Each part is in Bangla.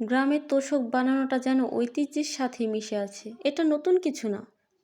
গ্রামের তোষক বানানোটা যেন ঐতিহ্যের সাথে মিশে আছে। এটা নতুন কিছু না।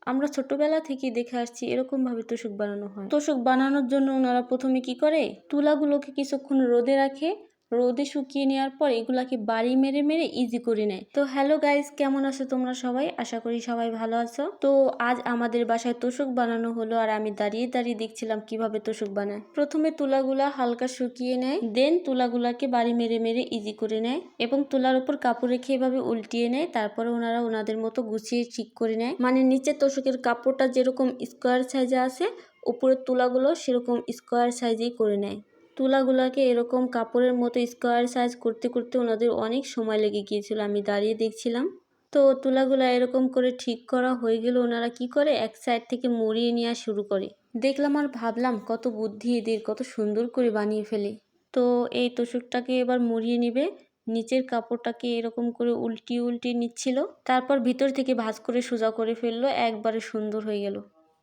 আমরা ছোটবেলা থেকে দেখে আসছি এরকমভাবে তোষক বানানো হয়। তোষক বানানোর জন্য ওনারা প্রথমে কি করে? তুলাগুলোকে কিছুক্ষণ রোদে রাখে রোদে শুকিয়ে নেওয়ার পর এগুলাকে বাড়ি মেরে মেরে ইজি করে নেয়। তো হ্যালো গাইস কেমন আছো তোমরা সবাই? আশা করি সবাই ভালো আছো। তো আজ আমাদের বাসায় তোষক বানানো হলো আর আমি দাঁড়িয়ে দাঁড়িয়ে দেখছিলাম কীভাবে তোষক বানায়। প্রথমে তুলাগুলা হালকা শুকিয়ে নেয় দেন তুলাগুলাকে বাড়ি মেরে মেরে ইজি করে নেয় এবং তুলার উপর কাপড় রেখে এভাবে উল্টিয়ে নেয়, তারপরে ওনারা ওনাদের মতো গুছিয়ে ঠিক করে নেয়। মানে নিচে তোষকের কাপড়টা যেরকম স্কোয়ার সাইজে আছে, উপরের তুলাগুলো সেরকম স্কোয়ার সাইজেই করে নেয়। তুলাগুলাকে এরকম কাপড়ের মতো স্কোয়ার সাইজ করতে করতে ওনাদের অনেক সময় লেগে গিয়েছিল, আমি দাঁড়িয়ে দেখছিলাম। তো তুলাগুলা এরকম করে ঠিক করা হয়ে গেলে ওনারা কি করে? এক সাইড থেকে মরিয়ে নেওয়া শুরু করে। দেখলাম আর ভাবলাম, কত বুদ্ধি এদের, কত সুন্দর করে বানিয়ে ফেলে। তো এই তোষকটাকে এবার মুড়িয়ে নিবে, নিচের কাপড়টাকে এরকম করে উল্টিয়ে উল্টিয়ে নিচ্ছিল, তারপর ভিতর থেকে ভাঁজ করে সোজা করে ফেলল, একবারে সুন্দর হয়ে গেল।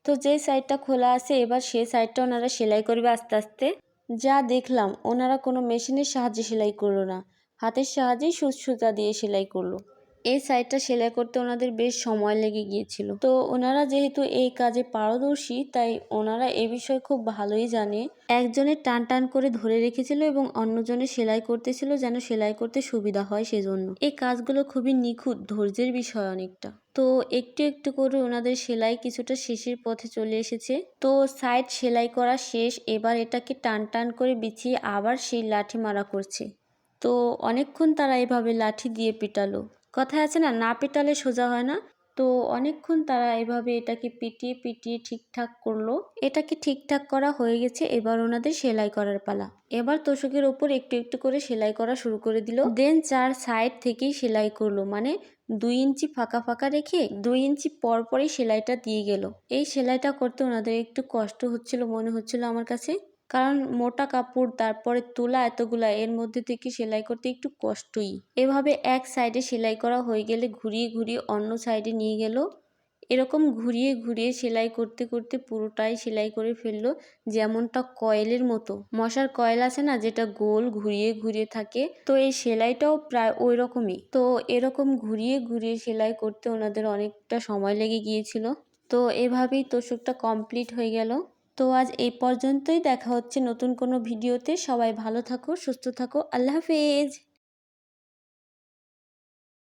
তো যে সাইডটা খোলা আছে, এবার সে সাইডটা ওনারা সেলাই করবে আস্তে আস্তে। যা দেখলাম, ওনারা কোনো মেশিনের সাহায্যে সেলাই করল না। হাতের সাহায্যেই সুচ সুতা দিয়ে সেলাই করল। এই সাইডটা সেলাই করতে ওনাদের বেশ সময় লেগে গিয়েছিল। তো ওনারা যেহেতু এই কাজে পারদর্শী, তাই ওনারা এ বিষয়ে খুব ভালোই জানে। একজনের টান টান করে ধরে রেখেছিল এবং অন্যজনে সেলাই করতেছিল যেন সেলাই করতে সুবিধা হয় সেজন্য। এই কাজগুলো খুবই নিখুঁত, ধৈর্যের বিষয় অনেকটা। তো একটু একটু করে ওনাদের সেলাই কিছুটা শেষের পথে চলে এসেছে। তো সাইড সেলাই করা শেষ, এবার এটাকে টান টান করে বিছিয়ে আবার সেই লাঠি মারা করছে। তো অনেকক্ষণ তারা এভাবে লাঠি দিয়ে পিটালো। কথায় আছে না না পেটালে সোজা হয় না। তো অনেকক্ষণ তারা এভাবে এটাকে পিটিয়ে পিটিয়ে ঠিকঠাক করল। এটাকে ঠিকঠাক করা হয়ে গেছে, এবার ওনাদের সেলাই করার পালা। এবার তোষকের ওপর একটু একটু করে সেলাই করা শুরু করে দিল। দেন চার সাইড থেকেই সেলাই করল মানে দুই ইঞ্চি ফাঁকা ফাঁকা রেখে দুই ইঞ্চি পর পরই সেলাইটা দিয়ে গেল। এই সেলাইটা করতে ওনাদের একটু কষ্ট হচ্ছিল, মনে হচ্ছিল আমার কাছে। কারণ মোটা কাপড়, তারপরে তোলা এতগুলা, এর মধ্যে থেকে সেলাই করতে একটু কষ্টই? এভাবে এক সাইডে সেলাই করা হয়ে গেলে ঘুরিয়ে ঘুরিয়ে অন্য সাইডে নিয়ে গেল। এরকম ঘুরিয়ে ঘুরিয়ে সেলাই করতে করতে পুরোটাই সেলাই করে ফেলল যেমনটা কয়েলের মতো। মশার কয়েল আছে না, যেটা গোল ঘুরিয়ে ঘুরিয়ে থাকে। তো এই সেলাইটাও প্রায় ওই রকমই তো এরকম ঘুরিয়ে ঘুরিয়ে সেলাই করতে ওনাদের অনেকটা সময় লেগে গিয়েছিল। তো এভাবেই তোষকটা কমপ্লিট হয়ে গেল। তো আজ এই পর্যন্তই। দেখা হচ্ছে নতুন কোনো ভিডিওতে। সবাই ভালো থাকো, সুস্থ থাকো। আল্লাহ হাফেজ।